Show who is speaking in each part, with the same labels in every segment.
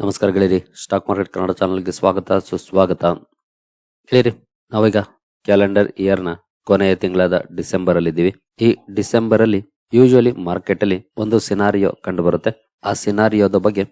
Speaker 1: ನಮಸ್ಕಾರ ಗೆಳೆಯರಿ. Stock market Kannada ಚಾನಲ್ಗೆ ಸ್ವಾಗತ, ಸುಸ್ವಾಗತ. ಗೆಳೆಯರಿ, ನಾವೀಗ ಕ್ಯಾಲೆಂಡರ್ ಇಯರ್ನ ಕೊನೆಯ ತಿಂಗಳಾದ ಡಿಸೆಂಬರ್ ಅಲ್ಲಿ ಇದ್ದೀವಿ ಈ ಡಿಸೆಂಬರ್ ಅಲ್ಲಿ ಯೂಶುವಲಿ ಮಾರ್ಕೆಟ್ ಅಲ್ಲಿ ಒಂದು ಸಿನಾರಿಯೋ ಕಂಡು ಬರುತ್ತೆ ಆ ಸಿನಾರಿಯೋದ ಬಗ್ಗೆ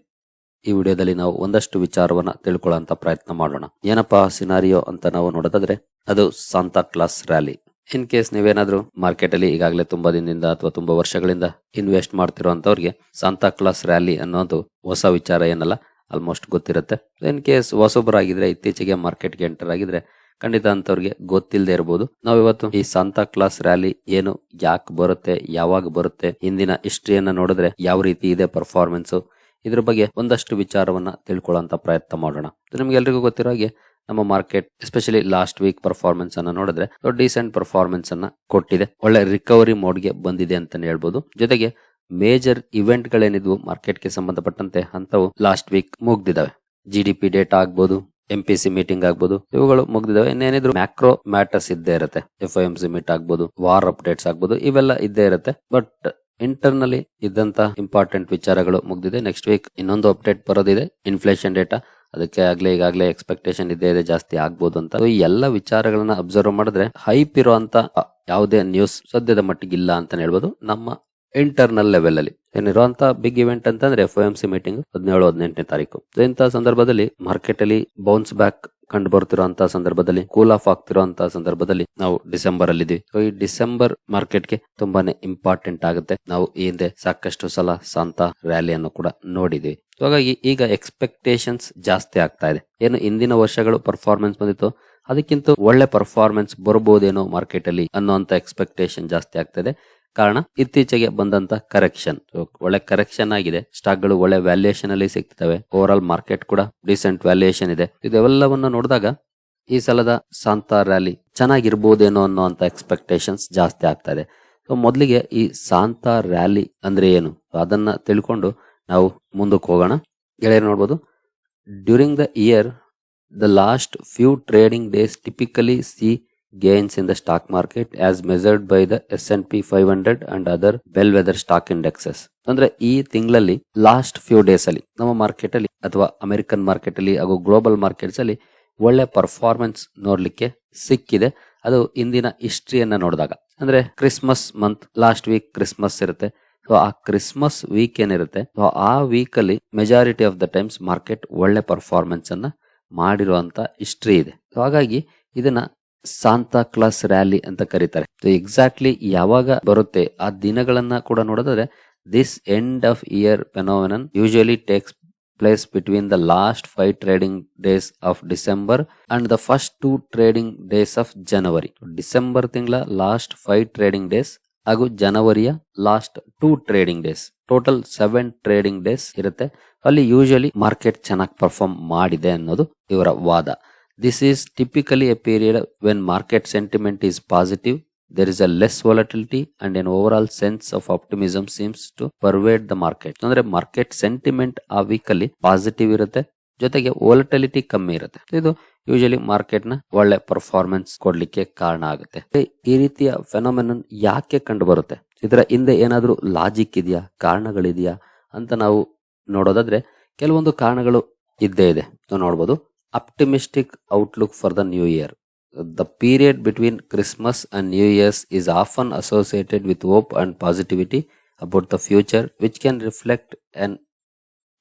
Speaker 1: ಈ ವಿಡಿಯೋದಲ್ಲಿ ನಾವು ಒಂದಷ್ಟು ವಿಚಾರವನ್ನ ತಿಳ್ಕೊಳ್ಳೋ ಪ್ರಯತ್ನ ಮಾಡೋಣ. ಏನಪ್ಪಾ ಸಿನಾರಿಯೋ ಅಂತ ನಾವು ನೋಡೋದಾದ್ರೆ, ಅದು Santa Claus rally in case ನೀವೇನಾದ್ರೂ ಮಾರ್ಕೆಟ್ ಅಲ್ಲಿ ಈಗಾಗಲೇ ತುಂಬಾ ದಿನದಿಂದ ಅಥವಾ ತುಂಬಾ ವರ್ಷಗಳಿಂದ ಇನ್ವೆಸ್ಟ್ ಮಾಡ್ತಿರೋಂಥವ್ರಿಗೆ ಸಾಂತಾ ಕ್ಲಾಸ್ ರ್ಯಾಲಿ ಅನ್ನೋದು ಹೊಸ ವಿಚಾರ ಏನಲ್ಲ ಆಲ್ಮೋಸ್ಟ್ ಗೊತ್ತಿರುತ್ತೆ. ಇನ್ ಕೇಸ್ ಹೊಸೊಬ್ಬರಾಗಿದ್ರೆ ಇತ್ತೀಚೆಗೆ ಮಾರ್ಕೆಟ್ಗೆ ಎಂಟರ್ ಆಗಿದ್ರೆ ಖಂಡಿತ ಅಂತವ್ರಿಗೆ ಗೊತ್ತಿಲ್ಲದೆ ಇರಬಹುದು ನಾವು ಇವತ್ತು ಈ ಸಾಂತಾ ಕ್ಲಾಸ್ ರ್ಯಾಲಿ ಏನು, ಯಾಕೆ ಬರುತ್ತೆ, ಯಾವಾಗ ಬರುತ್ತೆ, ಹಿಂದಿನ ಹಿಸ್ಟ್ರಿಯನ್ನ ನೋಡಿದ್ರೆ ಯಾವ ರೀತಿ ಇದೆ ಪರ್ಫಾರ್ಮೆನ್ಸ್ ಇದ್ರ ಬಗ್ಗೆ ಒಂದಷ್ಟು ವಿಚಾರವನ್ನ ತಿಳ್ಕೊಳ್ಳೋಂತ ಪ್ರಯತ್ನ ಮಾಡೋಣ. ನಿಮ್ಗೆ ಎಲ್ರಿಗೂ ಗೊತ್ತಿರೋ ಹಾಗೆ ನಮ್ಮ market especially last week performance ಅನ್ನ ನೋಡಿದ್ರೆ ಡಿಸೆಂಟ್ ಪರ್ಫಾರ್ಮೆನ್ಸ್ ಅನ್ನ ಕೊಟ್ಟಿದೆ. ಒಳ್ಳೆ ರಿಕವರಿ ಮೋಡ್ಗೆ ಬಂದಿದೆ ಅಂತಾನೆ ಹೇಳ್ಬೋದು. ಜೊತೆಗೆ ಮೇಜರ್ ಇವೆಂಟ್ ಗಳೇನಿದ್ವು ಮಾರ್ಕೆಟ್ಗೆ ಸಂಬಂಧಪಟ್ಟಂತೆ ಅಂತವು ಲಾಸ್ಟ್ ವೀಕ್ ಮುಗ್ದಿದಾವೆ ಜಿ ಡಿ ಪಿ ಡೇಟಾ ಆಗ್ಬೋದು ಎಂ ಪಿ ಸಿ ಮೀಟಿಂಗ್ ಆಗ್ಬೋದು, ಇವುಗಳು ಮುಗ್ದಿದಾವೆ ಇನ್ನೇನಿದ್ರು ಮ್ಯಾಕ್ರೋ ಮ್ಯಾಟರ್ಸ್ ಇದ್ದೇ ಇರುತ್ತೆ. F I M C meet ಆಗ್ಬೋದು ವಾರ್ ಅಪ್ಡೇಟ್ಸ್ ಆಗ್ಬೋದು, ಇವೆಲ್ಲ ಇದ್ದೇ ಇರುತ್ತೆ. ಬಟ್ ಇಂಟರ್ನಲಿ ಇದ್ದಂತ ಇಂಪಾರ್ಟೆಂಟ್ ವಿಚಾರಗಳು ಮುಗ್ದಿದೆ. ನೆಕ್ಸ್ಟ್ ವೀಕ್ ಇನ್ನೊಂದು ಅಪ್ಡೇಟ್ ಬರೋದಿದೆ. ಇನ್ಫ್ಲೇಷನ್ ಡೇಟಾ ಅದಕ್ಕೆ ಆಗ್ಲೇ ಈಗಾಗಲೇ ಎಕ್ಸ್ಪೆಕ್ಟೇಷನ್ ಇದ್ದೇ ಇದೆ, ಜಾಸ್ತಿ ಆಗ್ಬೋದು ಅಂತ. ಈ ಎಲ್ಲ ವಿಚಾರಗಳನ್ನ ಅಬ್ಸರ್ವ್ ಮಾಡಿದ್ರೆ ಹೈಪ್ ಇರುವಂತ ಯಾವುದೇ ನ್ಯೂಸ್ ಸದ್ಯದ ಮಟ್ಟಿಗೆ ಇಲ್ಲ ಅಂತ ಹೇಳ್ಬೋದು. ನಮ್ಮ ಇಂಟರ್ನಲ್ ಲೆವೆಲ್ ಅಲ್ಲಿ. ಏನಿರುವಂತ ಬಿಗ್ ಇವೆಂಟ್ ಅಂತಂದ್ರೆ ಎಫ್ ಎಂ ಸಿ ಮೀಟಿಂಗ್ ಹದಿನೇಳು, ಹದಿನೆಂಟನೇ ತಾರೀಕು. ಇಂತಹ ಸಂದರ್ಭದಲ್ಲಿ ಮಾರ್ಕೆಟ್ ಅಲ್ಲಿ ಬೌನ್ಸ್ ಬ್ಯಾಕ್ ಕಂಡು ಬರ್ತಿರುವಂತಹ ಸಂದರ್ಭದಲ್ಲಿ ಕೂಲ್ ಆಫ್ ಆಗ್ತಿರುವಂತಹ ಸಂದರ್ಭದಲ್ಲಿ ನಾವು ಡಿಸೆಂಬರ್ ಅಲ್ಲಿ ಇದೀವಿ ಈ ಡಿಸೆಂಬರ್ ಮಾರ್ಕೆಟ್ಗೆ ತುಂಬಾನೇ ಇಂಪಾರ್ಟೆಂಟ್ ಆಗುತ್ತೆ. ನಾವು ಈ ಹಿಂದೆ ಸಾಕಷ್ಟು ಸಲ ಸಾಂತಾ ರ್ಯಾಲಿಯನ್ನು ಕೂಡ ನೋಡಿದೀವಿ ಹಾಗಾಗಿ ಈಗ ಎಕ್ಸ್ಪೆಕ್ಟೇಷನ್ಸ್ ಜಾಸ್ತಿ ಆಗ್ತಾ ಇದೆ. ಏನು ಇಂದಿನ ವರ್ಷಗಳು ಪರ್ಫಾರ್ಮೆನ್ಸ್ ಬಂದಿತ್ತು, ಅದಕ್ಕಿಂತ ಒಳ್ಳೆ ಪರ್ಫಾರ್ಮೆನ್ಸ್ ಬರಬಹುದೇನೋ ಮಾರ್ಕೆಟ್ ಅಲ್ಲಿ ಅನ್ನುವಂತ ಎಕ್ಸ್ಪೆಕ್ಟೇಷನ್ ಜಾಸ್ತಿ ಆಗ್ತದೆ ಕಾರಣ ಇತ್ತೀಚೆಗೆ ಬಂದಂತ ಕರೆಕ್ಷನ್ ಒಳ್ಳೆ ಕರೆಕ್ಷನ್ ಆಗಿದೆ. ಸ್ಟಾಕ್ಗಳು ಒಳ್ಳೆ ವ್ಯಾಲ್ಯೂಯೇಷನ್ ಅಲ್ಲಿ ಸಿಗ್ತವೆ ಓವರ್ ಆಲ್ ಮಾರ್ಕೆಟ್ ಕೂಡ ರೀಸೆಂಟ್ ವ್ಯಾಲ್ಯೂಯೇಷನ್ ಇದೆ. ಇದೆಲ್ಲವನ್ನ ನೋಡಿದಾಗ ಈ ಸಲದ ಸಾಂತಾ ರ್ಯಾಲಿ ಚೆನ್ನಾಗಿರ್ಬೋದೇನೋ ಅನ್ನೋ ಅಂತ ಎಕ್ಸ್ಪೆಕ್ಟೇಷನ್ಸ್ ಜಾಸ್ತಿ ಆಗ್ತಾ ಇದೆ. ಸೊ ಮೊದಲಿಗೆ ಈ ಸಾಂತಾ ರ್ಯಾಲಿ ಅಂದ್ರೆ ಏನು? ಅದನ್ನ ತಿಳ್ಕೊಂಡು ನಾವು ಮುಂದಕ್ಕೆ ಹೋಗೋಣ. ಗೆಳೆಯರು ನೋಡ್ಬೋದು. During the year the last few trading days typically C gains in the stock market as measured P five hundred and other bellwether stock indexes ಅಂದ್ರೆ ಈ ತಿಂಗಳಲ್ಲಿ ಲಾಸ್ಟ್ ಫ್ಯೂ ಡೇಸ್ ಅಲ್ಲಿ, ನಮ್ಮ ಮಾರ್ಕೆಟ್ ಅಲ್ಲಿ ಅಥವಾ ಅಮೆರಿಕನ್ ಮಾರ್ಕೆಟ್ ಅಲ್ಲಿ ಹಾಗೂ global markets ಅಲ್ಲಿ ಒಳ್ಳೆ ಪರ್ಫಾರ್ಮೆನ್ಸ್ ನೋಡ್ಲಿಕ್ಕೆ ಸಿಕ್ಕಿದೆ. ಅದು ಇಂದಿನ ಹಿಸ್ಟ್ರಿಯನ್ನ ನೋಡಿದಾಗ. ಅಂದ್ರೆ Christmas month last week Christmas ಇರುತ್ತೆ. ಸೊ ಆ ಕ್ರಿಸ್ಮಸ್ ವೀಕ್ ಏನಿರುತ್ತೆ? ಸೊ ಆ ವೀಕ್ ಅಲ್ಲಿ majority of the times market ಒಳ್ಳೆ ಪರ್ಫಾರ್ಮೆನ್ಸ್ ಅನ್ನ ಮಾಡಿರುವಂತ ಹಿಸ್ಟ್ರಿ ಇದೆ. ಹಾಗಾಗಿ ಇದನ್ನ ಸಾಂತಾ ಕ್ಲಾಸ್ ರ್ಯಾಲಿ ಅಂತ ಕರೀತಾರೆ. ಎಕ್ಸಾಕ್ಟ್ಲಿ ಯಾವಾಗ ಬರುತ್ತೆ ಆ ದಿನಗಳನ್ನ ಕೂಡ ನೋಡಿದ್ರೆ this end of year phenomenon usually takes place between the last five trading days of December and the first two trading days of January December ತಿಂಗಳ ಲಾಸ್ಟ್ ಫೈವ್ ಟ್ರೇಡಿಂಗ್ ಡೇಸ್ ಹಾಗೂ ಜನವರಿಯ last two trading days total seven trading days ಇರುತ್ತೆ. ಅಲ್ಲಿ usually market ಚೆನ್ನಾಗಿ perform ಮಾಡಿದೆ ಅನ್ನೋದು ಇವರ ವಾದ. This is typically period when market sentiment is positive there is a less volatility and an over all sense of optimism seems to pervade the market ಅಂದ್ರೆ market sentiment ಆ ವೀಕಲ್ಲಿ positive ಇರುತ್ತೆ, ಜೊತೆಗೆ ವೋಲಟಿಲಿಟಿ ಕಮ್ಮಿ ಇರುತ್ತೆ. ಇದು ಯೂಶಲಿ ಮಾರ್ಕೆಟ್ನ ಒಳ್ಳೆ ಪರ್ಫಾರ್ಮೆನ್ಸ್ ಕೊಡ್ಲಿಕ್ಕೆ ಕಾರಣ ಆಗುತ್ತೆ. ಈ ರೀತಿಯ ಫೆನೋಮೆನನ್ ಯಾಕೆ ಕಂಡು ಬರುತ್ತೆ ಇದರ ಹಿಂದೆ ಏನಾದ್ರೂ ಲಾಜಿಕ್ ಇದೆಯಾ, ಕಾರಣಗಳಿದೆಯಾ ಅಂತ ನಾವು ನೋಡೋದಾದ್ರೆ, ಕೆಲವೊಂದು ಕಾರಣಗಳು ಇದ್ದೇ ಇದೆ ನೋಡ್ಬೋದು. Optimistic outlook for the new year. The period between Christmas and New Year's is often associated with hope and positivity about the future, which can reflect an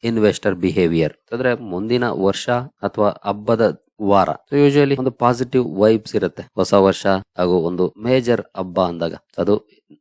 Speaker 1: investor behaviour ಅಂದ್ರೆ ಮುಂದಿನ ವರ್ಷ ಅಥವಾ ಹಬ್ಬದ ವಾರ. ಯೂಶುವಲಿ ಒಂದು ಪಾಸಿಟಿವ್ ವೈಬ್ಸ್ ಇರುತ್ತೆ. ಹೊಸ ವರ್ಷ ಹಾಗೂ ಒಂದು ಮೇಜರ್ ಹಬ್ಬ ಅಂದಾಗ. ಅದು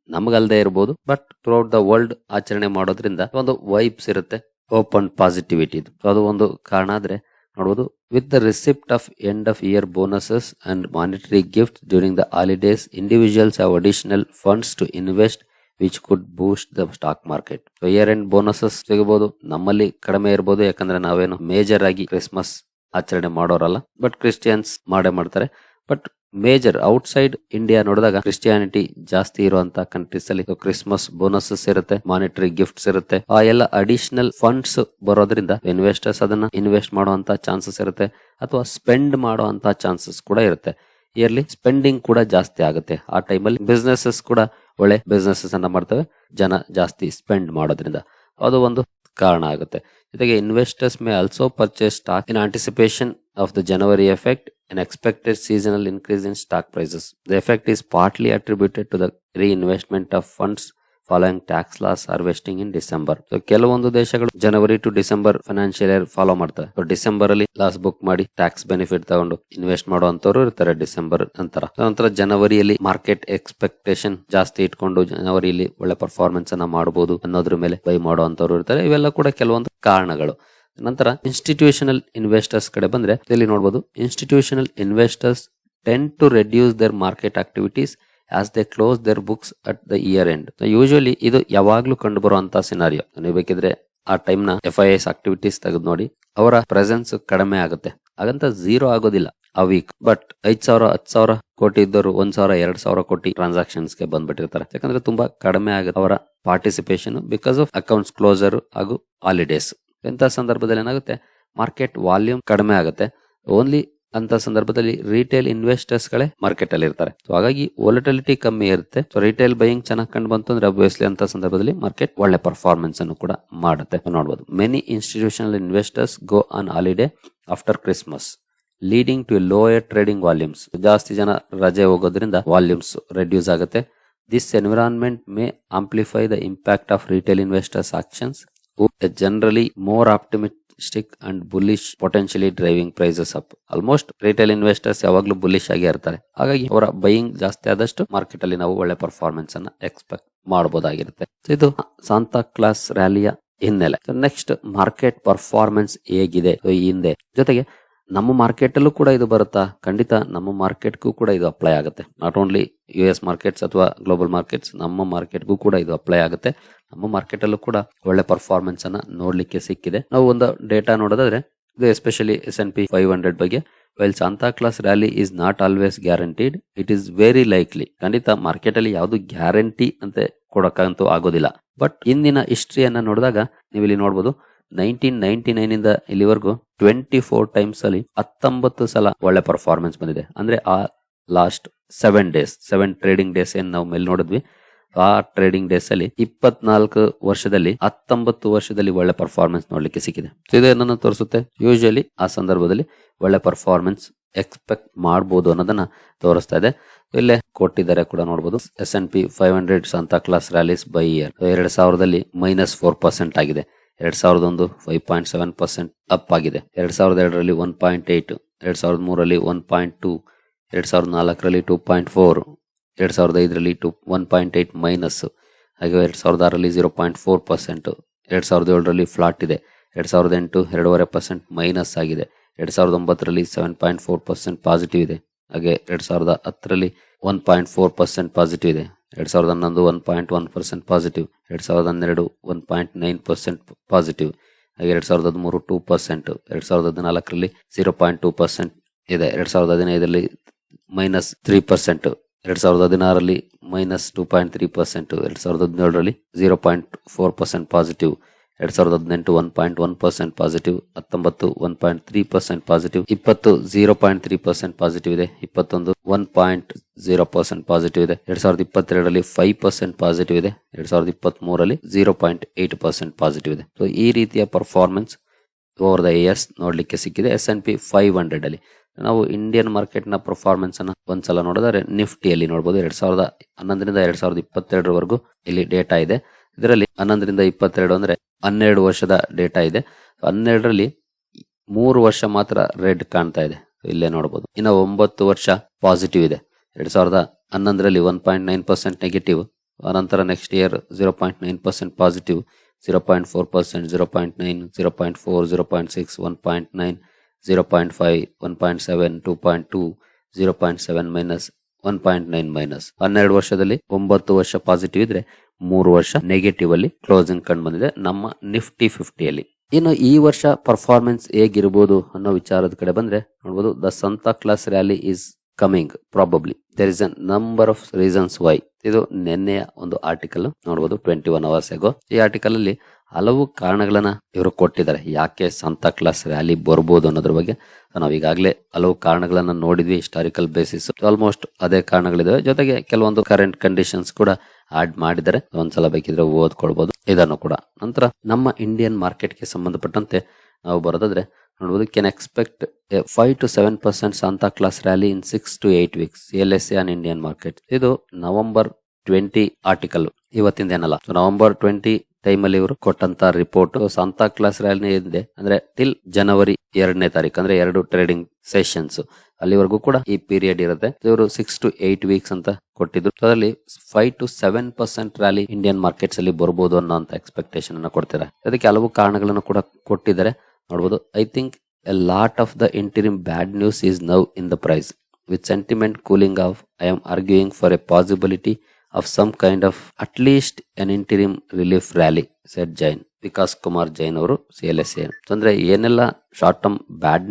Speaker 1: ನಮಗಲ್ದೇ ಇರಬಹುದು ಬಟ್ ಥ್ರೂಔಟ್ ದ ವರ್ಲ್ಡ್ ಆಚರಣೆ ಮಾಡೋದ್ರಿಂದ ಒಂದು ವೈಬ್ಸ್ ಇರುತ್ತೆ ಓಪನ್ ಪಾಸಿಟಿವಿಟಿ ಅದು ಒಂದು ಕಾರಣ ಆದ್ರೆ ನೋಡಬಹುದು with the receipt of end of year bonuses and monetary gift during the holidays individuals have additional funds to invest which could boost the stock market year end bonuses ಸಿಗಬಹುದು ನಮ್ಮಲ್ಲಿ ಕಡಿಮೆ ಇರಬಹುದು ಯಾಕಂದ್ರೆ ನಾವೇನು ಮೇಜರ್ ಆಗಿ ಕ್ರಿಸ್ಮಸ್ ಆಚರಣೆ ಮಾಡೋರಲ್ಲ. But Christians ಮಾಡೇ ಮಾಡ್ತಾರೆ. ಬಟ್ ಮೇಜರ್ ಔಟ್ಸೈಡ್ ಇಂಡಿಯಾ ನೋಡಿದಾಗ ಕ್ರಿಸ್ಟಿಯಾನಿಟಿ ಜಾಸ್ತಿ ಇರುವಂತ ಕಂಟ್ರೀಸ್ ಅಲ್ಲಿ ಕ್ರಿಸ್ಮಸ್ ಬೋನಸಸ್ ಇರುತ್ತೆ ಮಾನಿಟರಿ ಗಿಫ್ಟ್ಸ್ ಇರುತ್ತೆ. ಆ ಎಲ್ಲ ಅಡಿಷನಲ್ ಫಂಡ್ಸ್ ಬರೋದ್ರಿಂದ ಇನ್ವೆಸ್ಟರ್ಸ್ ಅದನ್ನ ಇನ್ವೆಸ್ಟ್ ಮಾಡುವಂತ ಚಾನ್ಸಸ್ ಇರುತ್ತೆ, ಅಥವಾ ಸ್ಪೆಂಡ್ ಮಾಡುವಂತ ಚಾನ್ಸಸ್ ಕೂಡ ಇರುತ್ತೆ. ಇಯರ್ಲಿ ಸ್ಪೆಂಡಿಂಗ್ ಕೂಡ ಜಾಸ್ತಿ ಆಗುತ್ತೆ. ಆ ಟೈಮಲ್ಲಿ ಬಿಸ್ನೆಸಸ್ ಕೂಡ ಒಳ್ಳೆ ಬಿಸ್ನೆಸಸ್ ಅನ್ನ ಮಾಡ್ತವೆ, ಜನ ಜಾಸ್ತಿ ಸ್ಪೆಂಡ್ ಮಾಡೋದ್ರಿಂದ. ಅದು ಒಂದು ಕಾರಣ ಆಗುತ್ತೆ. ಜೊತೆಗೆ investors may also purchase stock in anticipation of the January effect an expected seasonal increase in stock prices. The effect is partly attributed to the reinvestment of funds following tax loss harvesting in December ಕೆಲವೊಂದು ದೇಶಗಳು January to December financial year follow ಮಾಡ್ತಾರೆ December ಅಲ್ಲಿ loss book ಮಾಡಿ tax benefit ತಗೊಂಡು invest ಮಾಡುವಂತವ್ರು ಇರ್ತಾರೆ December ನಂತರ. ನಂತರ ಜನವರಿಯಲ್ಲಿ ಮಾರ್ಕೆಟ್ ಎಕ್ಸ್ಪೆಕ್ಟೇಷನ್ ಜಾಸ್ತಿ ಇಟ್ಕೊಂಡು ಜನವರಿಯಲ್ಲಿ ಒಳ್ಳೆ ಪರ್ಫಾರ್ಮೆನ್ಸ್ ಅನ್ನ ಮಾಡಬಹುದು ಅನ್ನೋದ್ರ ಮೇಲೆ ಬೈ ಮಾಡುವಂತವ್ರು ಇರ್ತಾರೆ. ಇವೆಲ್ಲ ಕೂಡ ಕೆಲವೊಂದು ಕಾರಣಗಳು. ನಂತರ ಇನ್ಸ್ಟಿಟ್ಯೂಷನಲ್ ಇನ್ವೆಸ್ಟರ್ಸ್ ಕಡೆ ಬಂದ್ರೆ ಇಲ್ಲಿ ನೋಡಬಹುದು institutional investors tend to reduce their market activities as they close their books at the year end usually ಇದು ಯಾವಾಗ್ಲೂ ಕಂಡು ಬರುವಂತಹ ಸಿನಾರಿಯೋ ನೀವು ಬೇಕಿದ್ರೆ ಆ ಟೈಮ್ನ ಎಫ್ ಐ ಎಸ್ ಆಕ್ಟಿವಿಟೀಸ್ ತೆಗೆದು ನೋಡಿ. ಅವರ ಪ್ರೆಸೆನ್ಸ್ ಕಡಿಮೆ ಆಗುತ್ತೆ. ಹಾಗಂತ ಝೀರೋ ಆಗೋದಿಲ್ಲ ಆ ವೀಕ್ ಬಟ್ ಐದ್ ಸಾವಿರ, ಹತ್ತು ಸಾವಿರ ಕೋಟಿ ಇದ್ದರು ಒಂದ್ ಸಾವಿರ, ಎರಡ್ ಸಾವಿರ ಕೋಟಿ ಟ್ರಾನ್ಸಾಕ್ಷನ್ಸ್ಗೆ ಬಂದ್ಬಿಟ್ಟಿರ್ತಾರೆ. ಯಾಕಂದ್ರೆ ತುಂಬಾ ಕಡಿಮೆ ಆಗುತ್ತೆ ಅವರ participation because of accounts closure ಹಾಗೂ ಹಾಲಿಡೇಸ್ ಇಂಥ ಸಂದರ್ಭದಲ್ಲಿ ಏನಾಗುತ್ತೆ? ಮಾರ್ಕೆಟ್ ವಾಲ್ಯೂಮ್ ಕಡಿಮೆ ಆಗುತ್ತೆ. ಓನ್ಲಿ ಅಂತ ಸಂದರ್ಭದಲ್ಲಿ ರಿಟೇಲ್ ಇನ್ವೆಸ್ಟರ್ಸ್ ಗಳೇ ಮಾರ್ಕೆಟ್ ಅಲ್ಲಿ ಇರ್ತಾರೆ. ಸೊ ಹಾಗಾಗಿ ವೊಲಟಿಲಿಟಿ ಕಮ್ಮಿ ಇರುತ್ತೆ. ಸೊ ರಿಟೇಲ್ ಬೈಯಿಂಗ್ ಚೆನ್ನಾಗಿ ಕಂಡು ಬಂತು ಅಂದ್ರೆ ಅಬ್ವಿಯಸ್ಲಿ ಅಂತ ಸಂದರ್ಭದಲ್ಲಿ ಮಾರ್ಕೆಟ್ ಒಳ್ಳೆ ಪರ್ಫಾರ್ಮೆನ್ಸ್ ಅನ್ನು ಕೂಡ ಮಾಡುತ್ತೆ. ನೋಡಬಹುದು many institutional investors go on holiday after Christmas leading to lower trading volumes ಜಾಸ್ತಿ ಜನ ರಜೆ ಹೋಗೋದ್ರಿಂದ ವಾಲ್ಯೂಮ್ಸ್ ರೆಡ್ಯೂಸ್ ಆಗುತ್ತೆ. This environment may amplify the impact of retail investors actions generally more optimistic and bullish potentially driving prices up almost retail investors ಯಾವಾಗ್ಲೂ bullish ಆಗಿ ಇರ್ತಾರೆ. ಹಾಗಾಗಿ ಅವರ ಬೈಯಿಂಗ್ ಜಾಸ್ತಿ ಆದಷ್ಟು ಮಾರ್ಕೆಟ್ ಅಲ್ಲಿ ನಾವು ಒಳ್ಳೆ ಪರ್ಫಾರ್ಮೆನ್ಸ್ ಅನ್ನ ಎಕ್ಸ್ಪೆಕ್ಟ್ ಮಾಡಬಹುದಾಗಿರುತ್ತೆ ಇದು ಸಾಂತಾ ಕ್ಲಾಸ್ ರ್ಯಾಲಿಯ ಹಿನ್ನೆಲೆ. ನೆಕ್ಸ್ಟ್ ಮಾರ್ಕೆಟ್ ಪರ್ಫಾರ್ಮೆನ್ಸ್ ಹೇಗಿದೆ? ಈ ಹಿಂದೆ. ಜೊತೆಗೆ ನಮ್ಮ ಮಾರ್ಕೆಟ್ ಅಲ್ಲೂ ಕೂಡ ಇದು ಬರುತ್ತಾ? ಖಂಡಿತ ನಮ್ಮ ಮಾರ್ಕೆಟ್ಗೂ ಕೂಡ ಇದು ಅಪ್ಲೈ ಆಗುತ್ತೆ. Not only U S markets ಅಥವಾ ಗ್ಲೋಬಲ್ ಮಾರ್ಕೆಟ್ಸ್ ನಮ್ಮ ಮಾರ್ಕೆಟ್ಗೂ ಕೂಡ ಇದು ಅಪ್ಲೈ ಆಗುತ್ತೆ. ನಮ್ಮ ಮಾರ್ಕೆಟ್ ಅಲ್ಲೂ ಕೂಡ ಒಳ್ಳೆ ಪರ್ಫಾರ್ಮೆನ್ಸ್ ಅನ್ನ ನೋಡ್ಲಿಕ್ಕೆ ಸಿಕ್ಕಿದೆ. ನಾವು ಒಂದು ಡೇಟಾ ನೋಡೋದಾದ್ರೆ, ಇದು especially S and P five hundred ಬಗ್ಗೆ. Well Santa Claus rally is not always guaranteed it is very likely ಖಂಡಿತ ಮಾರ್ಕೆಟ್ ಅಲ್ಲಿ ಯಾವುದು ಗ್ಯಾರಂಟಿ ಅಂತ ಕೊಡಕ್ಕಂತೂ ಆಗೋದಿಲ್ಲ. ಬಟ್ ಇಂದಿನ ಹಿಸ್ಟ್ರಿಯನ್ನ ನೋಡಿದಾಗ ನೀವು ಇಲ್ಲಿ ನೋಡಬಹುದು ನೈನ್ಟೀನ್ ನೈನ್ಟಿ ನೈನ್ ಇಂದ ಇಲ್ಲಿವರೆಗೂ ಟ್ವೆಂಟಿ ಫೋರ್ ಟೈಮ್ಸ್ ಅಲ್ಲಿ ಹತ್ತೊಂಬತ್ತು ಸಲ ಒಳ್ಳೆ ಪರ್ಫಾರ್ಮೆನ್ಸ್ ಬಂದಿದೆ. ಅಂದ್ರೆ ಆ last seven days seven trading days ಏನ್ ನಾವು ಮೇಲೆ ನೋಡಿದ್ವಿ, ಆ ಟ್ರೇಡಿಂಗ್ ಡೇಸ್ ಅಲ್ಲಿ ಇಪ್ಪತ್ನಾಲ್ಕು ವರ್ಷದಲ್ಲಿ, ಹತ್ತೊಂಬತ್ತು ವರ್ಷದಲ್ಲಿ ಒಳ್ಳೆ ಪರ್ಫಾರ್ಮೆನ್ಸ್ ನೋಡ್ಲಿಕ್ಕೆ ಸಿಕ್ಕಿದೆ. ಇದು ಏನನ್ನ ತೋರಿಸುತ್ತೆ? ಯೂಶಲಿ ಆ ಸಂದರ್ಭದಲ್ಲಿ ಒಳ್ಳೆ ಪರ್ಫಾರ್ಮೆನ್ಸ್ ಎಕ್ಸ್ಪೆಕ್ಟ್ ಮಾಡಬಹುದು ಅನ್ನೋದನ್ನ ತೋರಿಸ್ತಾ ಇದೆ. ಇಲ್ಲೇ ಕೊಟ್ಟಿದ್ದಾರೆ ಕೂಡ ನೋಡಬಹುದು S and P five hundred Santa Claus rallies by year ಎರಡ್ ಸಾವಿರದಲ್ಲಿ ಮೈನಸ್ ಫೋರ್ ಪರ್ಸೆಂಟ್ ಆಗಿದೆ. ಎರಡ್ ಸಾವಿರದ ಒಂದು five point seven percent up ಆಗಿದೆ ಎರಡ್ ಸಾವಿರದ ಎರಡರಲ್ಲಿ ಒನ್ ಪಾಯಿಂಟ್ ಏಟ್ ಎರಡ್ ಸಾವಿರದ ಮೂರರಲ್ಲಿ ಒನ್ ಪಾಯಿಂಟ್ ಟೂ ಎರಡ್ ಸಾವಿರದ ನಾಲ್ಕರಲ್ಲಿ ಟೂ ಪಾಯಿಂಟ್ ಫೋರ್ ಎರಡ್ ಸಾವಿರದ ಐದರಲ್ಲಿ two one point eight minus ಹಾಗೆ ಎರಡ್ ಸಾವಿರದ ಆರಲ್ಲಿ ಜೀರೋ ಪಾಯಿಂಟ್ ಫೋರ್ ಪರ್ಸೆಂಟ್ ಎರಡ್ ಸಾವಿರದ ಏಳರಲ್ಲಿ ಫ್ಲಾಟ್ ಇದೆ ಎರಡ್ ಸಾವಿರದ ಎಂಟು ಎರಡೂವರೆ ಪರ್ಸೆಂಟ್ ಮೈನಸ್ ಆಗಿದೆ ಎರಡ್ ಸಾವಿರದ ಒಂಬತ್ತರಲ್ಲಿ seven point four percent positive ಇದೆ ಹಾಗೆ ಎರಡ್ ಸಾವಿರದ ಹತ್ತರಲ್ಲಿ one point four percent positive ಇದೆ ಎರಡ್ ಸಾವಿರದ ಹನ್ನೊಂದು one point one percent positive ಎರಡು ಸಾವಿರದ ಹನ್ನೆರಡು one point nine percent positive ಹಾಗೆ ಎರಡು ಸಾವಿರದ ಹದಿಮೂರು ಟೂ ಪರ್ಸೆಂಟ್ ಎರಡು ಸಾವಿರದ ಹದಿನಾಲ್ಕರಲ್ಲಿ ಜೀರೋ ಪಾಯಿಂಟ್ ಟೂ ಪರ್ಸೆಂಟ್ ಇದೆ, ಎರಡು ಸಾವಿರದ ಹದಿನೈದರಲ್ಲಿ ಮೈನಸ್ ತ್ರೀ ಪರ್ಸೆಂಟ್ ಎರಡು ಸಾವಿರದ ಹದಿನಾರರಲ್ಲಿ minus two point three percent ಎರಡು ಸಾವಿರದ ಹದಿನೇಳರಲ್ಲಿ zero point four percent positive ಎರಡ್ ಸಾವಿರದ ಹದಿನೆಂಟು one point one percent positive ಹತ್ತೊಂಬತ್ತು one point three percent positive ಇಪ್ಪತ್ತು zero point three percent positive ಇದೆ, ಇಪ್ಪತ್ತೊಂದು one point zero percent positive ಇದೆ, ಎರಡ್ ಸಾವಿರದ ಇಪ್ಪತ್ತೆರಡರಲ್ಲಿ ಫೈವ್ ಪರ್ಸೆಂಟ್ ಪಾಸಿಟಿವ್ ಇದೆ, ಎರಡ್ ಸಾವಿರದ ಇಪ್ಪತ್ತ್ ಮೂರಲ್ಲಿ zero point eight percent positive ಇದೆ. ಸೊ ಈ ರೀತಿಯ ಪರ್ಫಾರ್ಮೆನ್ಸ್ ಓವರ್ ದ ಇಯರ್ಸ್ ನೋಡಲಿಕ್ಕೆ ಸಿಕ್ಕಿದೆ S and P five hundred ಅಲ್ಲಿ. ನಾವು ಇಂಡಿಯನ್ ಮಾರ್ಕೆಟ್ನ ಪರ್ಫಾರ್ಮೆನ್ಸ್ ಅನ್ನ ಒಂದ್ಸಲ ನೋಡಿದ್ರೆ ನಿಫ್ಟಿಯಲ್ಲಿ ನೋಡಬಹುದು ಎರಡ್ ಸಾವಿರದ ಹನ್ನೊಂದರಿಂದ ಎರಡ್ ಸಾವಿರದ ಇಪ್ಪತ್ತೆರಡರವರೆಗೂ ಇಲ್ಲಿ ಡೇಟಾ ಇದೆ. ಇದರಲ್ಲಿ ಹನ್ನೊಂದರಿಂದ ಇಪ್ಪತ್ತೆರಡು ಅಂದ್ರೆ ಹನ್ನೆರಡು ವರ್ಷದ ಡೇಟಾ ಇದೆ. ಹನ್ನೆರಡರಲ್ಲಿ ಮೂರು ವರ್ಷ ಮಾತ್ರ ರೆಡ್ ಕಾಣ್ತಾ ಇದೆ. ಇಲ್ಲೇ ನೋಡಬಹುದು ಇನ್ನು ಒಂಬತ್ತು ವರ್ಷ ಪಾಸಿಟಿವ್ ಇದೆ. ಎರಡ್ ಸಾವಿರದ ಹನ್ನೊಂದರಲ್ಲಿ one point nine percent negative ಅನಂತರ next year zero point nine percent positive zero point four percent zero point nine zero point four zero point six one point nine zero point five one point seven two point two zero point seven minus one point nine minus ಹನ್ನೆರಡು ವರ್ಷದಲ್ಲಿ ಒಂಬತ್ತು ವರ್ಷ positive ಇದ್ರೆ ಮೂರು ವರ್ಷ negative ಅಲ್ಲಿ closing ಕಂಡು ಬಂದಿದೆ. ನಮ್ಮ ನಿಫ್ಟಿ ಫಿಫ್ಟಿಯಲ್ಲಿ ಇನ್ನು ಈ ವರ್ಷ ಪರ್ಫಾರ್ಮೆನ್ಸ್ ಹೇಗಿರ್ಬೋದು ಅನ್ನೋ ವಿಚಾರದ ಕಡೆ ಬಂದ್ರೆ ನೋಡಬಹುದು the Santa Claus rally is coming probably there is a number of reasons why ಇದು ನಿನ್ನೆಯ ಒಂದು ಆರ್ಟಿಕಲ್ ನೋಡಬಹುದು ಟ್ವೆಂಟಿ ಒನ್ ಅವರ್ಸ್ ಎಗೋ ಈ ಆರ್ಟಿಕಲ್ ಅಲ್ಲಿ ಹಲವು ಕಾರಣಗಳನ್ನ ಇವರು ಕೊಟ್ಟಿದ್ದಾರೆ. ಯಾಕೆ ಸಂತಾ ಕ್ಲಾಸ್ ರ್ಯಾಲಿ ಬರ್ಬೋದು ಅನ್ನೋದ್ರ ಬಗ್ಗೆ. ನಾವು ಈಗಾಗಲೇ ಹಲವು ಕಾರಣಗಳನ್ನ ನೋಡಿದ್ವಿ ಹಿಸ್ಟಾರಿಕಲ್ ಬೇಸಿಸ್ ಆಲ್ಮೋಸ್ಟ್ ಅದೇ ಕಾರಣಗಳಿದಾವೆ. ಜೊತೆಗೆ ಕೆಲವೊಂದು ಕರೆಂಟ್ ಕಂಡೀಷನ್ಸ್ ಕೂಡ ಆಡ್ ಮಾಡಿದರೆ ಒಂದ್ಸಲ ಬೇಕಿದ್ರೆ ಓದ್ಕೊಳ್ಬಹುದು ಇದನ್ನು ಕೂಡ. ನಂತರ ನಮ್ಮ ಇಂಡಿಯನ್ ಮಾರ್ಕೆಟ್ಗೆ ಸಂಬಂಧಪಟ್ಟಂತೆ ನಾವು ಬರೋದಾದ್ರೆ ನೋಡಬಹುದು can expect five to seven percent Santa Claus rally in six to eight weeks L S on Indian market ಇದು ನವೆಂಬರ್ ಟ್ವೆಂಟಿ ಆರ್ಟಿಕಲ್ ಇವತ್ತಿಂದ ಏನಲ್ಲ. ನವೆಂಬರ್ ಟ್ವೆಂಟಿ ಟೈಮ್ ಅಲ್ಲಿ ಇವರು ಕೊಟ್ಟಂತ ರಿಪೋರ್ಟ್ ಸಾಂತಾ ಕ್ಲಾಸ್ ರ್ಯಾಲಿ ಇದೆ ಅಂದ್ರೆ ಟಿಲ್ ಜನವರಿ ಎರಡನೇ ತಾರೀಕು, ಅಂದ್ರೆ ಎರಡು ಟ್ರೇಡಿಂಗ್ ಸೆಷನ್ಸ್ ಅಲ್ಲಿವರೆಗೂ ಕೂಡ ಈ ಪೀರಿಯಡ್ ಇರುತ್ತೆ. ಇವರು ಸಿಕ್ಸ್ ಟು ಏಟ್ ವೀಕ್ಸ್ ಅಂತ ಕೊಟ್ಟಿದ್ರು. ಅದರಲ್ಲಿ five to seven percent rally Indian markets ಅಲ್ಲಿ ಬರಬಹುದು ಅನ್ನೋ ಎಕ್ಸ್ಪೆಕ್ಟೇಷನ್ ಅನ್ನ ಕೊಡ್ತಾರೆ? ಅದಕ್ಕೆ ಹಲವು ಕಾರಣಗಳನ್ನು ಕೂಡ ಕೊಟ್ಟಿದ್ದಾರೆ. ನೋಡಬಹುದು I think a lot of the interim bad news is now in the price with sentiment cooling off I am arguing for a possibility of some kind of at least an interim relief rally said Jain Vikas Kumar Jain ಅವರು C L S ಅಂದ್ರೆ ಏನೆಲ್ಲ short term ಬ್ಯಾಡ್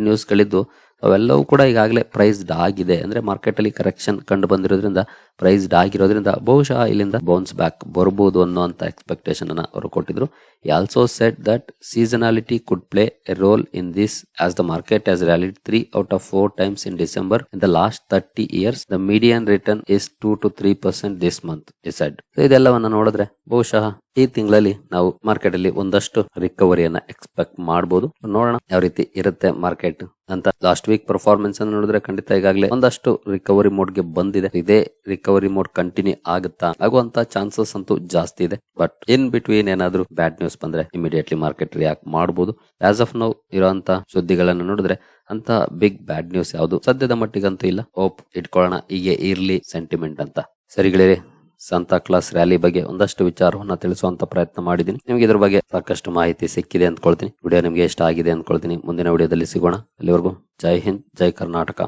Speaker 1: ಅವೆಲ್ಲವೂ ಕೂಡ ಈಗಾಗಲೇ priced ಆಗಿದೆ. ಅಂದ್ರೆ market ಅಲ್ಲಿ correction ಕಂಡು ಬಂದಿರೋದ್ರಿಂದ ಪ್ರೈಸ್ಡ್ ಆಗಿರೋದ್ರಿಂದ ಬಹುಶಃ ಇಲ್ಲಿಂದ ಬೌನ್ಸ್ ಬ್ಯಾಕ್ ಬರ್ಬೋದು ಅನ್ನೋಂತ ಎಕ್ಸ್ಪೆಕ್ಟೇಷನ್ ಅನ್ನ ಅವರು ಕೊಟ್ಟಿದ್ರು. Also said that seasonality could play a role in this as the market has rallied three out of four times in December in the last thirty years the median return is two to three percent this month decide ಇದೆಲ್ಲವನ್ನ ನೋಡಿದ್ರೆ ಬಹುಶಃ ಈ ತಿಂಗಳಲ್ಲಿ ನಾವು market ಅಲ್ಲಿ ಒಂದಷ್ಟು ರಿಕವರಿಯನ್ನ expect ಮಾಡಬಹುದು ನೋಡೋಣ ಯಾವ ರೀತಿ ಇರುತ್ತೆ ಮಾರ್ಕೆಟ್ ಅಂತ. ಲಾಸ್ಟ್ ವೀಕ್ ಪರ್ಫಾರ್ಮೆನ್ಸ್ ಅನ್ನು ನೋಡಿದ್ರೆ ಖಂಡಿತ ಈಗಾಗಲೇ ಒಂದಷ್ಟು ರಿಕವರಿ ಮೋಡ್ಗೆ ಬಂದಿದೆ. ಇದೇ ರಿಕವರಿ ಮೋಡ್ ಕಂಟಿನ್ಯೂ ಆಗುತ್ತಾ ಆಗುವಂತ ಚಾನ್ಸಸ್ ಅಂತೂ ಜಾಸ್ತಿ ಇದೆ. ಬಟ್ ಇನ್ ಬಿಟ್ವೀನ್ ಏನಾದ್ರೂ ಬ್ಯಾಡ್ ನ್ಯೂಸ್ ಬಂದ್ರೆ ಇಮಿಡಿಯೇಟ್ಲಿ ಮಾರ್ಕೆಟ್ ರಿಯಾಕ್ಟ್ ಮಾಡಬಹುದು ಆಸ್ ಆಫ್ ನೌ ಇರುವಂತ ಸುದ್ದಿಗಳನ್ನು ನೋಡಿದ್ರೆ ಅಂತ ಬಿಗ್ ಬ್ಯಾಡ್ ನ್ಯೂಸ್ ಯಾವುದು ಸದ್ಯದ ಮಟ್ಟಿಗಂತೂ ಇಲ್ಲ. ಹೋಪ್ ಇಟ್ಕೊಳ್ಳೋಣ. ಹೀಗೆ ಇರ್ಲಿ ಸೆಂಟಿಮೆಂಟ್ ಅಂತ. ಸರಿಗಳಿರಿ ಸಂತಾ ಕ್ಲಾಸ್ ರ್ಯಾಲಿ ಬಗ್ಗೆ ಒಂದಷ್ಟು ವಿಚಾರವನ್ನ ತಿಳಿಸುವಂತ ಪ್ರಯತ್ನ ಮಾಡಿದ್ದೀನಿ. ನಿಮ್ಗೆ ಇದ್ರ ಬಗ್ಗೆ ಸಾಕಷ್ಟು ಮಾಹಿತಿ ಸಿಕ್ಕಿದೆ ಅಂದ್ಕೊಳ್ತೀನಿ. ವಿಡಿಯೋ ನಿಮ್ಗೆ ಇಷ್ಟ ಆಗಿದೆ ಅಂದ್ಕೊಳ್ತೀನಿ. ಮುಂದಿನ ವಿಡಿಯೋದಲ್ಲಿ ಸಿಗೋಣ. ಅಲ್ಲಿವರೆಗೂ ಜೈ ಹಿಂದ್, ಜೈ ಕರ್ನಾಟಕ.